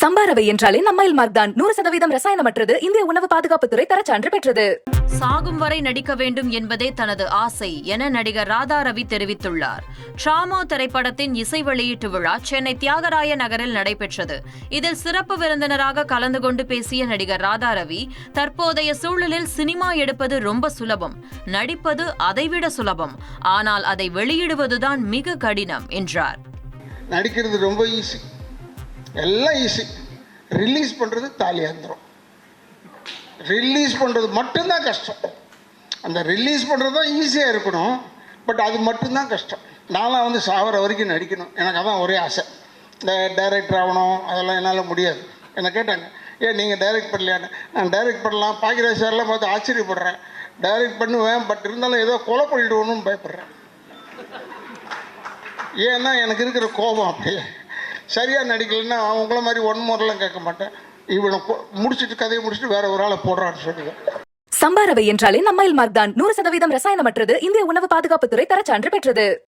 சம்பாரவை என்றாலே நம்மைல் மார்க் தான். நூறு சதவீதம் ரசாயனமற்றது இந்திய உணவு பாதுகாப்புத்துறை தரச்சான்று பெற்றது. சாகும் வரை நடிக்க வேண்டும் என்பதே தனது ஆசை என நடிகர் ராதா ரவி தெரிவித்துள்ளார். ட்ராமா திரைப்படத்தின் இசை வெளியீட்டு விழா சென்னை தியாகராய நகரில் நடைபெற்றது. இதில் சிறப்பு விருந்தினராக கலந்து கொண்டு பேசிய நடிகர் ராதா ரவி தற்போதைய சூழலில் சினிமா எடுப்பது ரொம்ப சுலபம் நடிப்பது அதைவிட சுலபம் ஆனால் அதை வெளியிடுவதுதான் மிக கடினம் என்றார். நடிக்கிறது ரொம்ப ஈஸி எல்லாம் ஈஸி ரிலீஸ் பண்ணுறது தாலியாந்திரம் ரிலீஸ் பண்ணுறது மட்டும்தான் கஷ்டம். அந்த ரிலீஸ் பண்ணுறது தான் ஈஸியாக இருக்கணும். பட் அது மட்டும்தான் கஷ்டம். நான்லாம் வந்து சாவர வரைக்கும் நடிக்கணும். எனக்கு அதான் ஒரே ஆசை. இந்த டைரக்டர் ஆகணும். அதெல்லாம் என்னால் முடியாது. என்னை கேட்டாங்க ஏன் நீங்கள் டைரக்ட் பண்ணலையான்னு? நான் டைரக்ட் பண்ணலாம். பாக்கியராஜ் சார்லாம் பார்த்து ஆச்சரியப்படுறேன். டைரக்ட் பண்ணுவேன். பட் இருந்தாலும் ஏதோ கொலை பண்ணிடுவோன்னு பயப்படுறேன். ஏன்னா எனக்கு இருக்கிற கோபம் அப்படியே. சரியாக நடிக்கலைன்னா அவங்கள மாதிரி ஒன் மோரெலாம் கேட்க மாட்டேன். இவனை முடிச்சுட்டு முடிச்சிட்டு கதையை முடிச்சுட்டு வேற ஒரு ஆளை போடுறான்னு சொல்லுவேன் சம்பாரவை என்றாலே நம்மையில் மார்க் தான் நூறு சதவீதம் ரசாயனமற்றது. இந்திய உணவு பாதுகாப்புத்துறை தரச்சான்று பெற்றது.